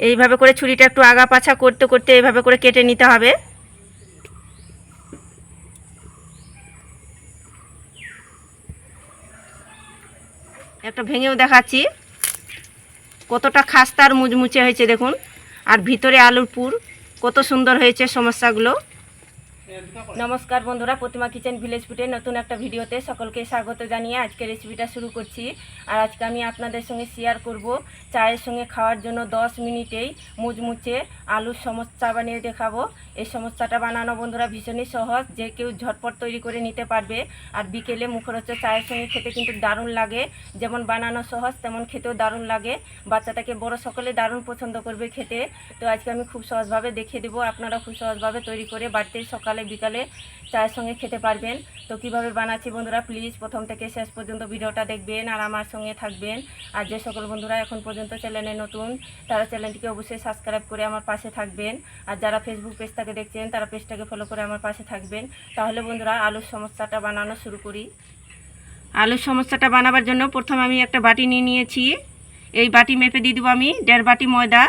এইভাবে করে ছুরিটা একটু আগা পাছা করতে করতে এইভাবে করে কেটে নিতে হবে। একটা ভেঙেও দেখাচ্ছি। কতটা খাস্তা আর মুচমুচে হয়েছে দেখুন। আর ভিতরে আলুর পুর, কত সুন্দর হয়েছে সমস্যাগুলো। নমস্কার বন্ধুরা, প্রতিমা কিচেন ভিলেজ ফুটে নতুন একটা ভিডিওতে সকলকে স্বাগত জানিয়ে আজকে রেসিপিটা শুরু করছি। আর আজকে আমি আপনাদের সঙ্গে শেয়ার করব চায়ের সঙ্গে খাওয়ার জন্য 10 মিনিটেই মুচমুচে আলুর সমস্যা বানিয়ে দেখাবো। এই সমস্যাটা বানানো বন্ধুরা ভীষণই সহজ, যে কেউ ঝটপট তৈরি করে নিতে পারবে। আর বিকেলে মুখরোচক চায়ের সঙ্গে খেতে কিন্তু দারুণ লাগে, যেমন বানানো সহজ, তেমন খেতেও দারুণ লাগে। বাচ্চাটাকে বড় সকলে দারুণ পছন্দ করবে খেতে। তো আজকে আমি খুব সহজভাবে দেখিয়ে দেবো আপনারা খুব সহজভাবে তৈরি করে বাড়িতে সকালে বিকালে চায়ের সঙ্গে খেতে পারবেন। তো কীভাবে বানাচ্ছি বন্ধুরা প্লিজ প্রথম থেকে শেষ পর্যন্ত ভিডিওটা দেখবেন আর আমার সঙ্গে থাকবেন। আর যে সকল বন্ধুরা এখন পর্যন্ত চ্যানেলে নতুন, তারা চ্যানেলটিকে অবশ্যই সাবস্ক্রাইব করে আমার পাশে থাকবেন। আর যারা ফেসবুক পেজটাকে দেখছেন, তারা পেজটাকে ফলো করে আমার পাশে থাকবেন। তাহলে বন্ধুরা, আলুর সমস্যাটা বানানো শুরু করি। আলুর সমস্যাটা বানাবার জন্য প্রথম আমি একটা বাটি নিয়ে নিয়েছি। এই বাটি মেপে দিয়ে দেবো আমি, দেড় বাটি ময়দা।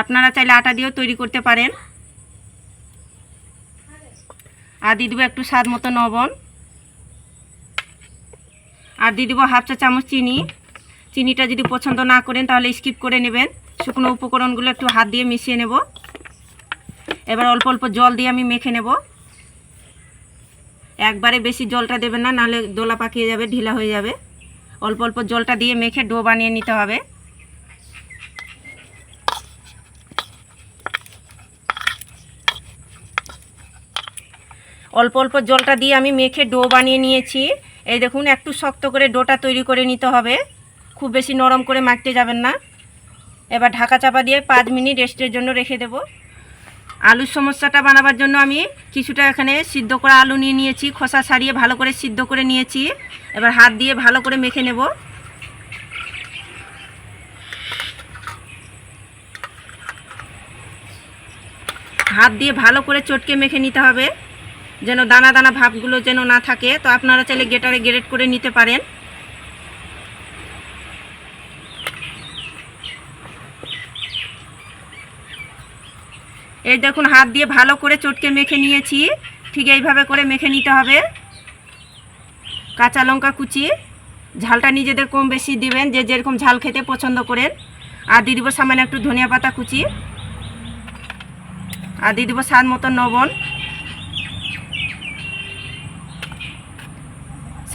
আপনারা চাইলে আটা দিয়েও তৈরি করতে পারেন। আর দিয়ে দেবো একটু স্বাদ মতো লবণ। আর দিয়ে দেবো হাফ চা চামচ চিনি। চিনিটা যদি পছন্দ না করেন তাহলে স্কিপ করে নেবেন। শুকনো উপকরণগুলো একটু হাত দিয়ে মিশিয়ে নেব। এবার অল্প অল্প জল দিয়ে আমি মেখে নেব। একবারে বেশি জলটা দেবেন না, নাহলে দোলা পাকিয়ে যাবে, ঢিলা হয়ে যাবে। অল্প অল্প জলটা দিয়ে মেখে ডো বানিয়ে নিতে হবে। অল্প অল্প জলটা দিয়ে আমি মেখে ডো বানিয়ে নিয়েছি। এই দেখুন, একটু শক্ত করে ডোটা তৈরি করে নিতে হবে। খুব বেশি নরম করে মাখতে যাবেন না। এবার ঢাকা চাপা দিয়ে পাঁচ মিনিট রেস্টের জন্য রেখে দেব। আলুর সমস্যাটা বানাবার জন্য আমি কিছুটা এখানে সিদ্ধ করা আলু নিয়ে নিয়েছি। খোসা ছাড়িয়ে ভালো করে সিদ্ধ করে নিয়েছি। এবার হাত দিয়ে ভালো করে মেখে নেব। হাত দিয়ে ভালো করে চটকে মেখে নিতে হবে। যেন দানা দানা ভাবগুলো যেন না থাকে, তো আপনারা চাইলে গেটারে গ্রেট করে নিতে পারেন। এই দেখুন, হাত দিয়ে ভালো করে চটকে মেখে নিয়েছি। ঠিক এইভাবে করে মেখে নিতে হবে। কাঁচা লঙ্কা কুচি। ঝালটা নিজেদের কম বেশি দিবেন, যে যেরকম ঝাল খেতে পছন্দ করেন। আর দিয়ে দিব সামান্য একটু ধনিয়া পাতা কুচি। আর দিয়ে দিব স্বাদ মতো লবণ।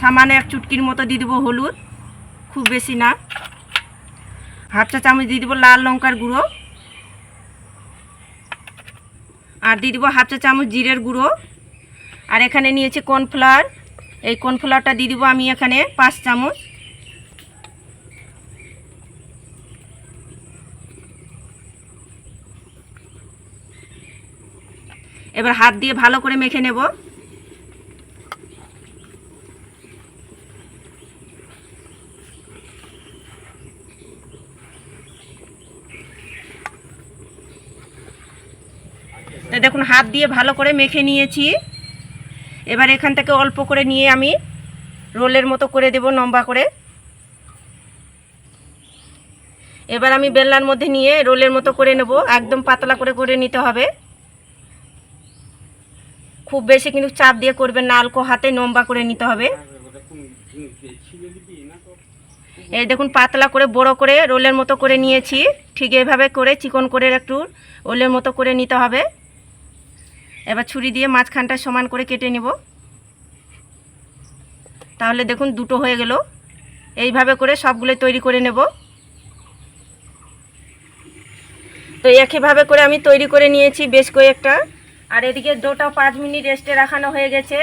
সামান্য এক চুটকির মতো দিয়ে দেবো হলুদ, খুব বেশি না। হাফ চা চামচ দিয়ে দেবো লাল লঙ্কার গুঁড়ো। আর দিয়ে দেবো হাফ চা চামচ জিরের গুঁড়ো। আর এখানে নিয়েছে কর্নফ্লাওয়ার। এই কর্নফ্লাওয়ারটা দিয়ে দেবো আমি এখানে পাঁচ চামচ। এবার হাত দিয়ে ভালো করে মেখে নেব। দেখুন, হাত দিয়ে ভালো করে মেখে নিয়েছি। এবার এখান থেকে অল্প করে নিয়ে আমি রোলের মতো করে দেব, লম্বা করে। এবার আমি বেলনার মধ্যে নিয়ে রোলের মতো করে নেব, একদম পাতলা করে করে নিতে হবে। খুব বেশি কিন্তু চাপ দিয়ে করবেন না অল্প হাতে লম্বা করে নিতে হবে। এই দেখুন, পাতলা করে বড় করে রোলের মতো করে নিয়েছি। ঠিক এইভাবে করে চিকন করে একটু রোলের মতো করে নিতে হবে। এবার ছুরি দিয়ে মাঝখানটা সমান করে কেটে নেব। তাহলে দেখুন দুটো হয়ে গেল। এইভাবে করে সবগুলো তৈরি করে নেব। তো একইভাবে করে আমি তৈরি করে নিয়েছি বেশ কয়েকটা। আর এদিকে ডোটা পাঁচ মিনিট রেস্টে রাখানো হয়ে গেছে।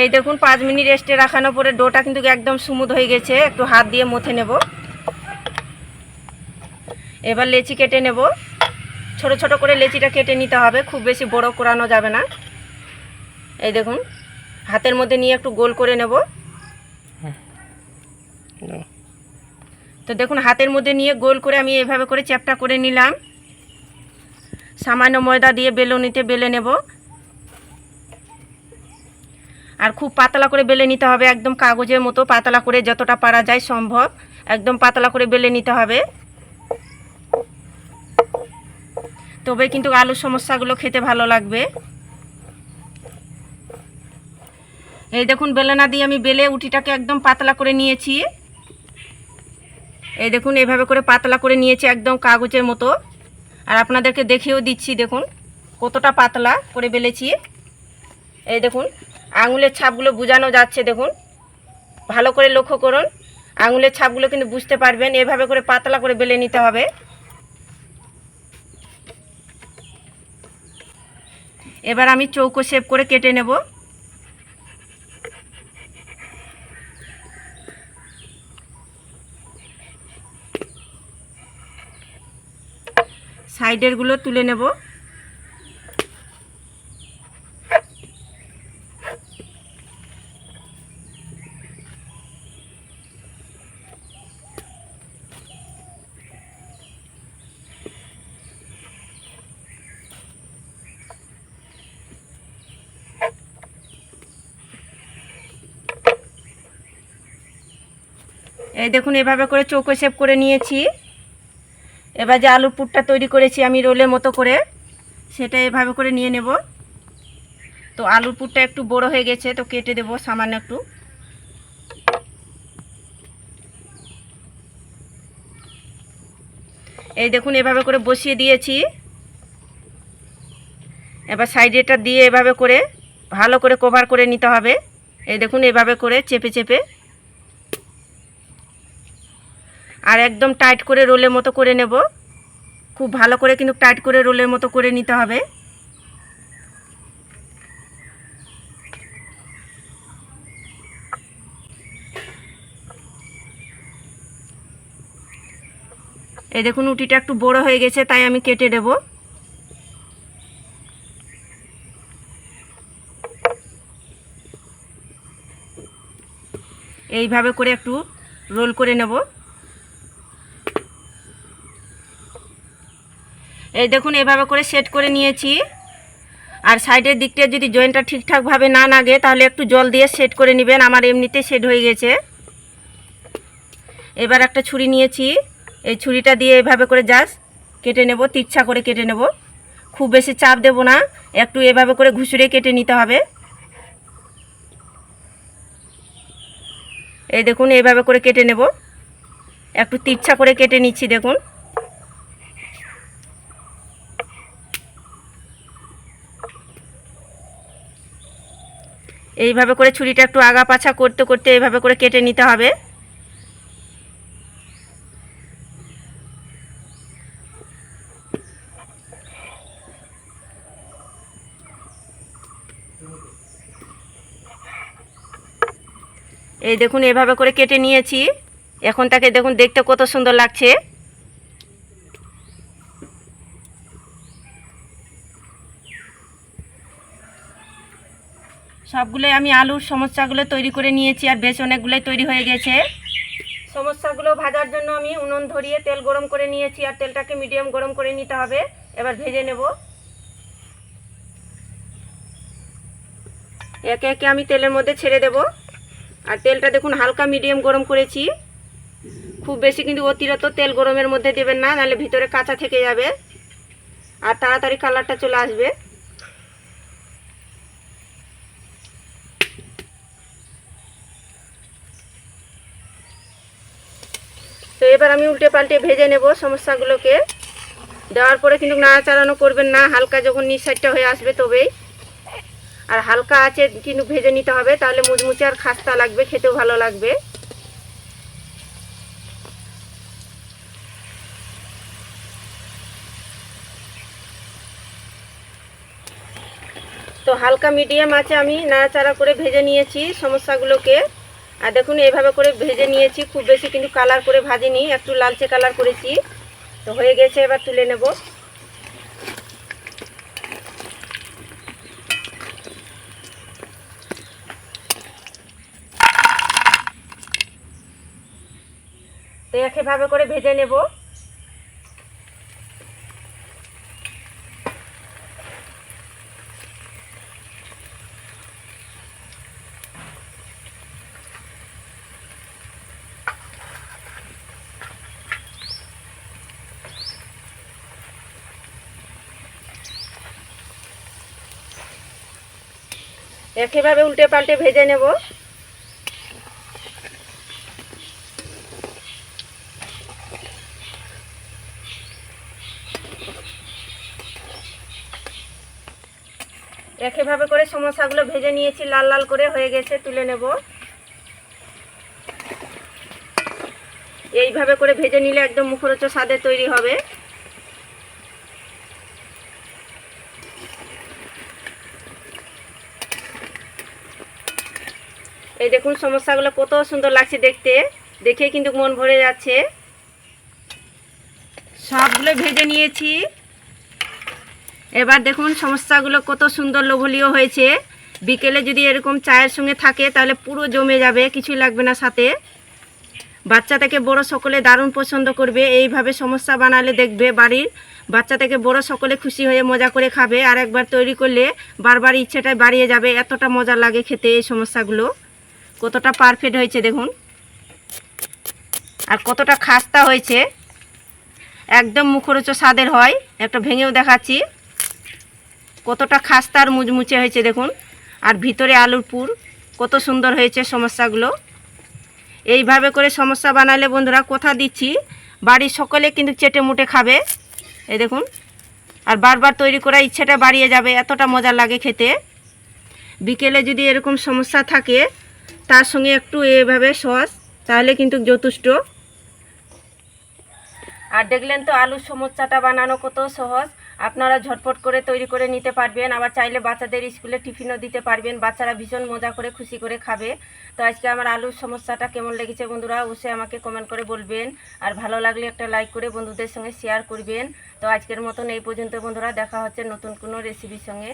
এই দেখুন পাঁচ মিনিট রেস্টে রাখানো পরে ডোটা কিন্তু একদম স্মুথ হয়ে গেছে। একটু হাত দিয়ে মথে নেব। এবার লেচি কেটে নেব। ছোট ছোট করে লেচিটা কেটে নিতে হবে, খুব বেশি বড় করানো যাবে না। এই দেখুন, হাতের মধ্যে নিয়ে একটু গোল করে নেব। তো দেখুন, হাতের মধ্যে নিয়ে গোল করে আমি এভাবে করে চ্যাপটা করে নিলাম। সামান্য ময়দা দিয়ে বেলুনিতে বেলে নেব। আর খুব পাতলা করে বেলে নিতে হবে, একদম কাগজের মতো পাতলা করে যতটা পারা যায় সম্ভব। একদম পাতলা করে বেলে নিতে হবে। তবে কিন্তু আলুর সমস্যাগুলো খেতে ভালো লাগবে। এই দেখুন বেলনা দিয়ে আমি বেলে উটিটাকে একদম পাতলা করে নিয়েছি। এই দেখুন এইভাবে করে পাতলা করে নিয়েছি একদম কাগজের মতো। আর আপনাদেরকে দেখিয়েও দিচ্ছি, দেখুন, কতটা পাতলা করে বেলেছি। এই দেখুন, আঙুলের ছাপগুলো বোঝানো যাচ্ছে, দেখুন। ভালো করে লক্ষ্য করুন, আঙুলের ছাপগুলো কিন্তু বুঝতে পারবেন, এভাবে করে পাতলা করে বেলে নিতে হবে। এবার আমি চৌকো শেপ করে কেটে নেব। সাইডেরগুলো তুলে নেব। এই দেখুন, এভাবে করে চৌকো শেপ করে নিয়েছি। এবার যে আলুর পুরটা তৈরি করেছি আমি রোলের মতো করে, সেটা এভাবে করে নিয়ে নেব। তো আলুর পুরটা একটু বড় হয়ে গেছে, তো কেটে দেব সামান্য একটু। এই দেখুন, এভাবে করে বসিয়ে দিয়েছি। এবার সাইডেটা দিয়ে এভাবে করে ভালো করে কভার করে নিতে হবে। এই দেখুন, এভাবে করে চেপে চেপে আর একদম টাইট করে রোলের মতো করে নেব। খুব ভালো করে কিন্তু টাইট করে রোলের মতো করে নিতে হবে। এই দেখুন, উটিটা একটু বড় হয়ে গেছে, তাই আমি কেটে দেব এইভাবে করে একটু রোল করে নেব। এই দেখুন, এভাবে করে সেট করে নিয়েছি। আর সাইডের দিকটা যদি জয়েন্টটা ঠিকঠাকভাবে না লাগে তাহলে একটু জল দিয়ে সেট করে নেবেন। আমার এমনিতে সেট হয়ে গেছে। এবার একটা ছুরি নিয়েছি। এই ছুরিটা দিয়ে এভাবে করে জাস্ট কেটে নেব, তিচ্ছা করে কেটে নেব। খুব বেশি চাপ দেব না, একটু এভাবে করে ঘুষুরে কেটে নিতে হবে। এই দেখুন এইভাবে করে কেটে নেব। একটু তিচ্ছা করে কেটে নিচ্ছি, দেখুন। এইভাবে করে ছুরিটা একটু আগা পাছা করতে করতে এইভাবে করে কেটে নিতে হবে। এই দেখুন এভাবে করে কেটে নিয়েছি। এখন তাকে দেখুন, দেখতে কত সুন্দর লাগছে। সবগুলোই আমি আলুর সমস্যাগুলো তৈরি করে নিয়েছি আর বেশ অনেকগুলোই তৈরি হয়ে গেছে। সমস্যাগুলো ভাজার জন্য আমি উনুন ধরিয়ে তেল গরম করে নিয়েছি আর তেলটাকে মিডিয়াম গরম করে নিতে হবে। এবার ভেজে নেব। একে একে আমি তেলের মধ্যে ছেড়ে দেব। আর তেলটা দেখুন হালকা মিডিয়াম গরম করেছি। খুব বেশি কিন্তু অতিরিক্ত তেল গরমের মধ্যে দেবেন না, নাহলে ভিতরে কাঁচা থেকে যাবে। আর তাড়াতাড়ি কালারটা চলে আসবে। এবার আমি উল্টে পাল্টে ভেজে নেব সমস্যাগুলোকে। দেওয়ার পরে কিন্তু নাড়াচাড়ানো করবেন না, হালকা যখন নিচ সাইডটা হয়ে আসবে তবেই। আর হালকা আছে কিন্তু ভেজে নিতে হবে, তাহলে মুচমুচে আর খাস্তা লাগবে, খেতেও ভালো লাগবে। তো হালকা মিডিয়াম আছে আমি নাড়াচাড়া করে ভেজে নিয়েছি সমস্যাগুলোকে। আর দেখুন এইভাবে করে ভেজে নিয়েছি। খুব বেশি কিন্তু কালার করে ভাজিনি, একটু লালচে কালার করেছি। তো হয়ে গেছে, এবার তুলে নেব। তো একইভাবে করে ভেজে নেব। একইভাবে উল্টে পাল্টে ভেজে নেব। একইভাবে করে সমোসাগুলো ভেজে নিয়েছি, লাল লাল করে হয়ে গেছে, তুলে নেব। এইভাবে করে ভেজে নিলে একদম মুখরোচক স্বাদে তৈরি হবে। এই দেখুন, সমস্যাগুলো কত সুন্দর লাগছে দেখতে। দেখে কিন্তু মন ভরে যাচ্ছে। সবগুলো ভেজে নিয়েছি। এবার দেখুন, সমস্যাগুলো কত সুন্দর লোভনীয় হয়েছে। বিকেলে যদি এরকম চায়ের সঙ্গে থাকে, তাহলে পুরো জমে যাবে কিছুই লাগবে না সাথে। বাচ্চা থেকে বড় সকলে দারুণ পছন্দ করবে, এইভাবে সমস্যা বানালে দেখবে বাড়ির। বাচ্চা থেকে বড় সকলে খুশি হয়ে মজা করে খাবে, আর একবার তৈরি করলে বারবার ইচ্ছেটাই বাড়িয়ে যাবে, এতটা মজা লাগে খেতে এই সমস্যাগুলো। কতটা পারফেক্ট হয়েছে দেখুন। আর কতটা খাস্তা হয়েছে। একদম মুখরোচ স্বাদের হয়, একটা ভেঙেও দেখাচ্ছি। কতটা খাস্তা আর মুচমুচে হয়েছে দেখুন। আর ভিতরে আলুর পুর, কত সুন্দর হয়েছে সমস্যাগুলো। এইভাবে করে সমস্যা বানালে বন্ধুরা, কথা দিচ্ছি। বাড়ির সকলে কিন্তু চেটে মুটে খাবে। এই দেখুন। আর বারবার তৈরি করার ইচ্ছেটা বাড়িয়ে যাবে, এতটা মজা লাগে খেতে। বিকেলে যদি এরকম সমস্যা থাকে তার সঙ্গে একটু এভাবে সস, তাহলে কিন্তু যথেষ্ট। আর দেখলেন তো আলুর সমস্যাটা বানানো কত সহজ। আপনারা ঝটপট করে তৈরি করে নিতে পারবেন। আবার চাইলে বাচ্চাদের স্কুলে টিফিনও দিতে পারবেন। বাচ্চারা ভীষণ মজা করে খুশি করে খাবে। তো আজকে আমার আলুর সমস্যাটা কেমন লেগেছে বন্ধুরা, অবশ্যই আমাকে কমেন্ট করে বলবেন। আর ভালো লাগলে একটা লাইক করে বন্ধুদের সঙ্গে শেয়ার করবেন। তো আজকের মতন এই পর্যন্ত বন্ধুরা, দেখা হচ্ছে নতুন কোনো রেসিপির সঙ্গে।